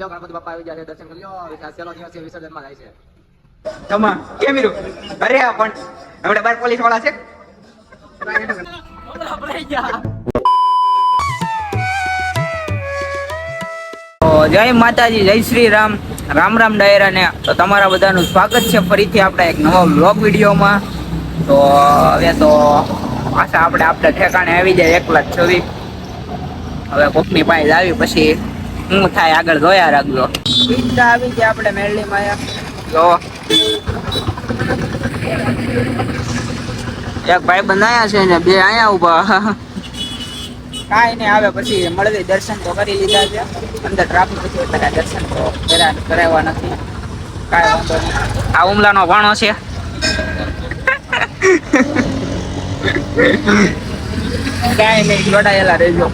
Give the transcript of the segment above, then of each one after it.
જો ગણપતિ બાપા આવી ગયા દર્શન કરી લો છેલ્લો દિવસ વિસર્જનમાં જાય છે. તમા કેમ અરે આ પણ. હમણાં બાર પોલીસવાળા છે. જય માતાજી જય શ્રી રામ. રામ રામ ડાયરા ને તો તમારા બધાનું સ્વાગત છે. ફરીથી આપણા એક નવા બ્લોગ વિડીયોમાં. તો હવે તો પાછા આપણે આપણે ઠેકાણે આવી જાય એકલા જ છવી. હવે કોકની પાસે આવી પછી હું થાય આગળ જોયા રાખજો. સીધા આવી ગયા આપણે મેળલી માયા. જો. એક ભાઈ બનાયા છે ને બે અહીંયા ઊભા કાંઈ નહીં આવે પછી મળવી. દર્શન તો કરી લીધા છે. અંદર ટ્રાફિક પછી બધા દર્શન તો કર્યા કરાવવા નથી. કાંઈ વાંધો નહીં. આ હુમલાનો ભાણો છે. કાંઈ નહીં જોડાયેલા રહેજો.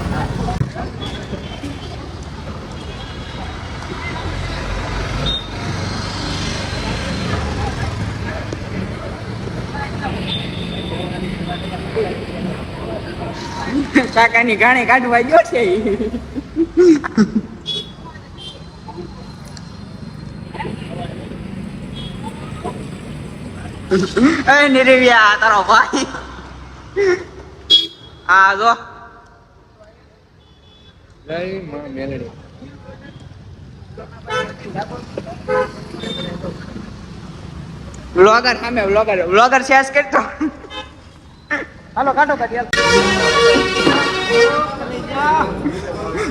કાકાની ગાણે કાઢવા ગયો છે એ નિરવ્યા તારો ભાઈ. આ જો. જય માં મેલડી વ્લોગર સામે વ્લોગર વ્લોગર શેર કરતો. હાલો કાઢો કાઢી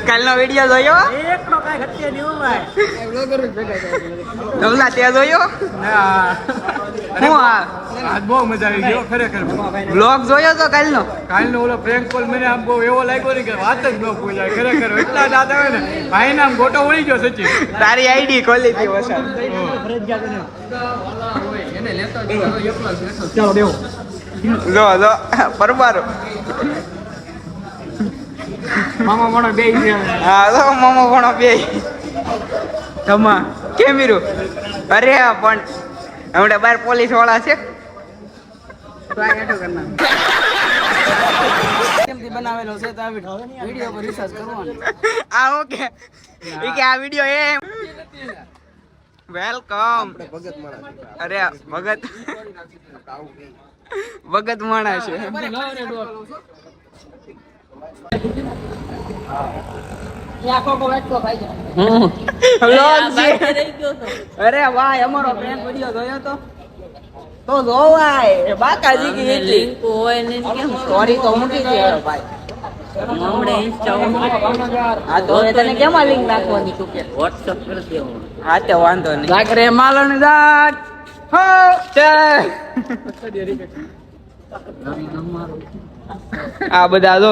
કાલનો વિડિયો જોયો? એકનો કાંઈ ઘટે નહીં હો ભાઈ. નવલા તે જોયો? હું આ? આજ બહુ મજા આવી ગયો ખરેખર. બ્લોગ જોયો તો કાલનો? કાલનો ઓલો પ્રેન્ક કોલ મને આમ બહુ એવો લાગ્યો ને કે વાત જ ન પૂછાય ખરેખર. એટલા દાંત આવે ને ભાઈ આમ ગોટો વળી ગયો સચિન. તારી આઈડી ખોલી હતી વસાદ ચાલો દેવો જો જો પરબારો. મામા મોણો બે હા તો મામા ભણો બે તમા કેમ રહ્યું અરે પણ હમણાં બાર પોલીસવાળા છે. બનાવેલો છે તો આ વીડિયો પર રિસર્ચ કરવાનો. આ ઓકે ઈ કે આ વીડિયો એમ. વેલકમ ભગત માણા અરે ભગત. ભગત માણસ છે. અરે ભાઈ અમારો પ્રેન્ક વિડિયો જોયો તો. તો જોવાય. બાકાજી કી કેમાં તું આ બધા જો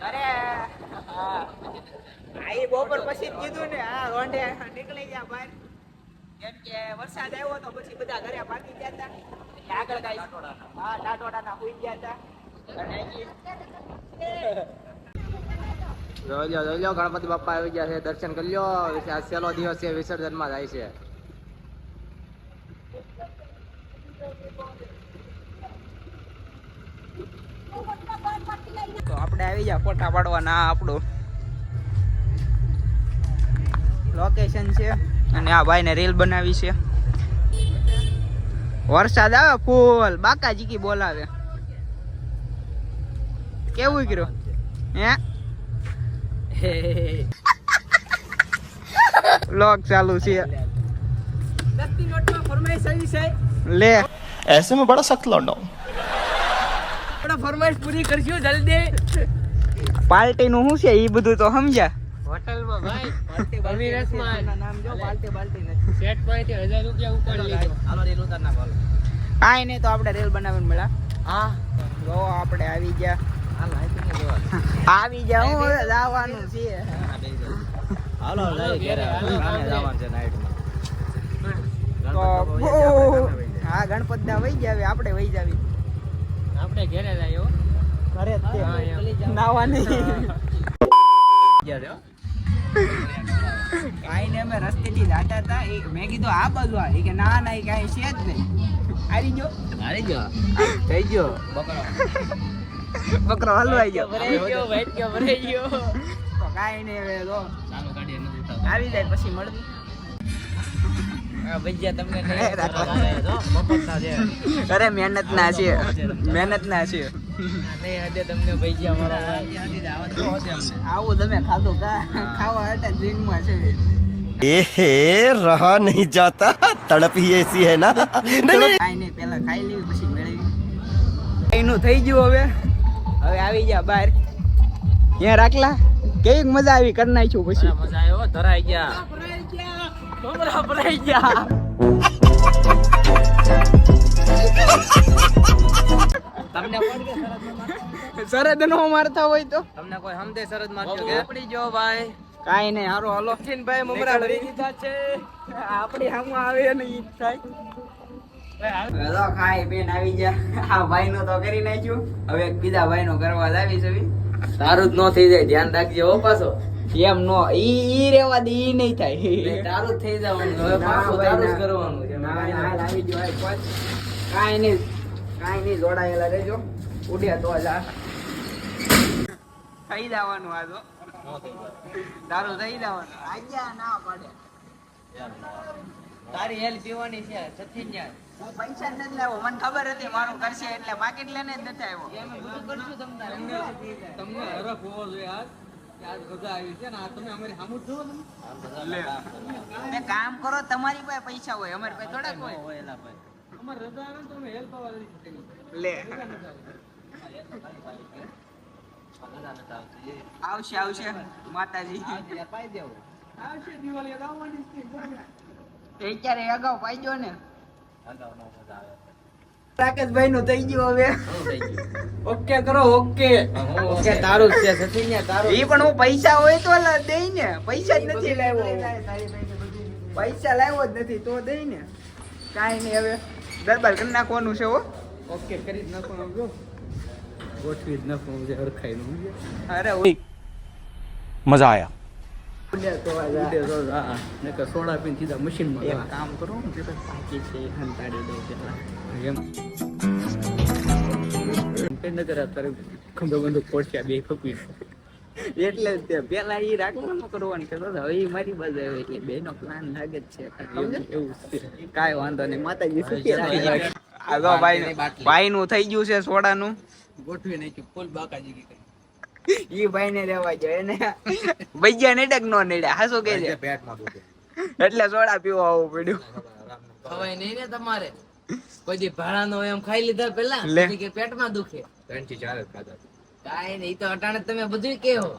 અરે હા. આ ઈ બપોર પછી કીધું ને હા રોંઢે નીકળી ગયા બહાર. કેમ કે વરસાદ આવ્યો તો પછી બધા ઘરે પાકી ગયા હતા. આગળ કાંઈ હા ટાટોડાના હુઈ ગયા હતા. જોજો ગણપતિ બાપા આવી ગયા છે દર્શન કરી લો આ છેલ્લો દિવસ છે વિસર્જનમાં જાય છે. તો આપણે આવી જા ફોટા પાડવાના આ આપણું લોકેશન છે અને આ ભાઈને રીલ બનાવી છે વરસાદ આવે ફૂલ બાકાજી કી બોલાવે કેવું કર્યું હે લોક ચાલુ છે લે ऐसे में बड़ा सख्त लौंडा हूं ફરમાઈશ પૂરી કરશું જલ્દી. પાર્ટી નું શું છે? એ બધું તો સમજ્યા. હોટલમાં ભાઈ અમીરસમાં નામ જો પાર્ટી સેટ હજાર રૂપિયા ઉપર લીધો. હાલો રીલ ઉતાર નાખો હાલો. કાંઈ નહીં તો આપણે રેલ બનાવીને મળ્યા. હા. જો આપણે આવી ગયા. હાલો. આવી ગયા હું હવે જવાનું છે. હા, બેસી જાઓ. હાલો જવાનું છે નાઈટમાં તો હા ગણપત દા વહી જાવે આપણે વહી જાવી. આપણે ઘેરે જાય ઘરે. નાવા નહીં હો કાંઈ ને અમે રસ્તેથી જાતા હતા. એ મેં કીધું આ બાજુ આ કે ના ના એ કાંઈ છે જ નહીં. આવી ગયો? હારી ગયો. થઈ ગયો. બકરો. બકરો હલવાઈ ગયો. ભરાઈ ગયો ભરાઈ ગયો તો કાંઈ નહીં હવે જો. ચાલો કાઢીએ નથી આવી જાય પછી મળવી અરે મહેનત ના છે મહેનત ના છે ખાવા જીમમાં છે. એ રહા નહીં જાતા. તડપ હી એસી ખાઈ લેવી પછી મેળવી. એનું થઈ ગયું હવે. હવે આવી જા બહાર. ત્યાં રાખલા. કેવી મજા આવી કરી નાખ્યું પછી. મજા આવ્યો ધરાઈ ગયા. ભમરા ભરાઈ ગયા તમને સરદ નો મારતા હોય તો તમને કોઈ સમજે સરદ મારજો કે આપડી જો ભાઈ કાંઈ નહીં હારો હાલો ભાઈ મમરા ભરી દીધા છે આપડી સામે આવે નહીં થાય આ ભાઈ નો તો કરી નાખ્યું હવે બીજા ભાઈ નો કરવા જ આવી છે તારું જ ન થઈ જાય, ધ્યાન રાખજે હો પાછો. એમ નો ઈ ઈ રેવા દે ઈ નહીં થાય. તારું થઈ જવાનું હવે પાછું તારું જ કરવાનું છે. ના, ના, લાવી જો આય હાલ, કાઈ કાંઈ નહીં કાંઈ નહીં જોડાયેલા રહેજો. ઉડ્યા તો જ આ. થઈ જવાનું આ તો. તારું થઈ જવાનું. આज्ञा ના પડે. તારી હેલ પીવાની છે સચિન યાર હું પૈસા નથી લાવ્યો મને ખબર હતી મારું કરશે એટલે પાકીટ લઈને જ નથી આવ્યો. અમે બધું કરશું તમને. તમને હરફ હોવો જોઈએ આજ. કે આજ મજા આવી છે ને આ તમે અમારી સામું જ જુઓ તમે. તમે કામ કરો તમારી પાસે પૈસા હોય અમારી પાસે થોડાક હોય. અમારે રજા આવે ને તો અમે હેલ્પ આવવા નથી લે આવશે આવશે માતાજી. આવશે દિવાળી આવવાની ને એ ક્યારે અગાઉ પાઈજો ને. રાકેશભાઈનું થઈ ગયું હવે. ઓકે કરો ઓકે. ઓકે તારું છે સતીન તારું એ પણ હું પૈસા હોય તો દઈ ને. પૈસા જ નથી લાવ્યો. પૈસા લાવ્યો જ નથી તો દઈ ને. કાઈ નહીં હવે દરબાર કરી નાખવાનું છે હો. ઓકે કરી જ નાખવાનું જો ગોઠવી જ નાખવાનું છે હરખાઈ અરે મજા આયા. સોડા પીને સીધા મશીનમાં એક કામ કરું ને પાકી છે હંતાડી દઉં પેલા. એમ. નગર અત્યારે ખંભે બંધુ પડશે બે ફપી એટલે પેલા ઈ રાખવાનું કરવાનું કે હવે ઈ મારી બાજુ આવે એટલે બે નો પ્લાન લાગે જ છે? એવું છે. કાંઈ વાંધો નહીં. માતાજી સુખી રાખે ભાઈ ભાઈ નું થઈ ગયું છે સોડાનું. ગોઠવી નાખ્યું ફૂલ બાકાજી કી ઈ ભાઈ ને લેવા જો એને ભૈયા નેડક નો નડ્યા હાસો કે છે? એટલે સોડા પીવો આવું પડ્યું. ખવાય નહીં ને તમારે. પછી ભાડા નો એમ ખાઈ લીધા પેલા કે પેટમાં દુખે. ત્રણથી ચાર ખાધા. કાઈ નહીં ઈ તો અટાણે તમે બધું કેવો.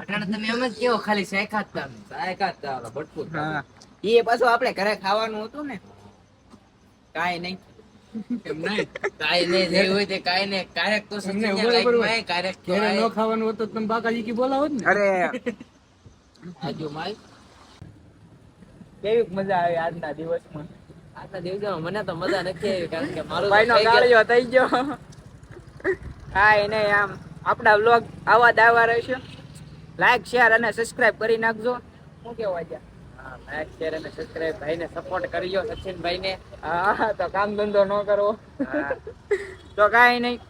અટાણે તમે એમ જ કેવો ખાલી શેખા જ તમે. સાય કાઢતા હતા ભટકું હા. એ પાછું આપણે ઘરે ખાવાનું હતું ને કાઈ નહીં. એમ નહીં? કાંઈ નહીં નહીં હોય તે કાંઈ નહીં. ક્યારેક તો સચિન બરોબર લાઈફમાં હોય. આય, ક્યારેક તો ન ખાવાનું હોત તો તમે બાકાજી કી બોલાવો ને. અરે. આજુ માલ. કેવી મજા આવી આજના દિવસમાં? આજના દિવસોમાં મને તો મજા નથી આવી કારણ કે મારો તો ભાઈ નો થઈ ગાળિયો થઈ ગયો. હા એને આમ આપણા વ્લોગ આવા જ આવા રહેશે. લાઈક શેર અને સબસ્ક્રાઇબ કરી નાખજો. શું કેવા છે લાઈક શેર અને સબસ્ક્રાઇબ ભાઈને સપોર્ટ કરજો સચિન ભાઈને હા તો કામ ધંધો ન કરવો. તો કાંઈ નહીં.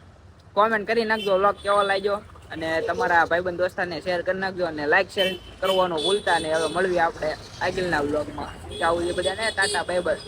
કોમેન્ટ કરી નાખજો વ્લોગ કેવો લાગ્યો? અને તમારા ભાઈબંધ દોસ્તાને શેર કરી નાખજો અને લાઈક શેર કરવાનું ભૂલતા ને હવે મળવી આપણે આગળના વ્લોગમાં આવું એ બધાને ટાટા બાય બાય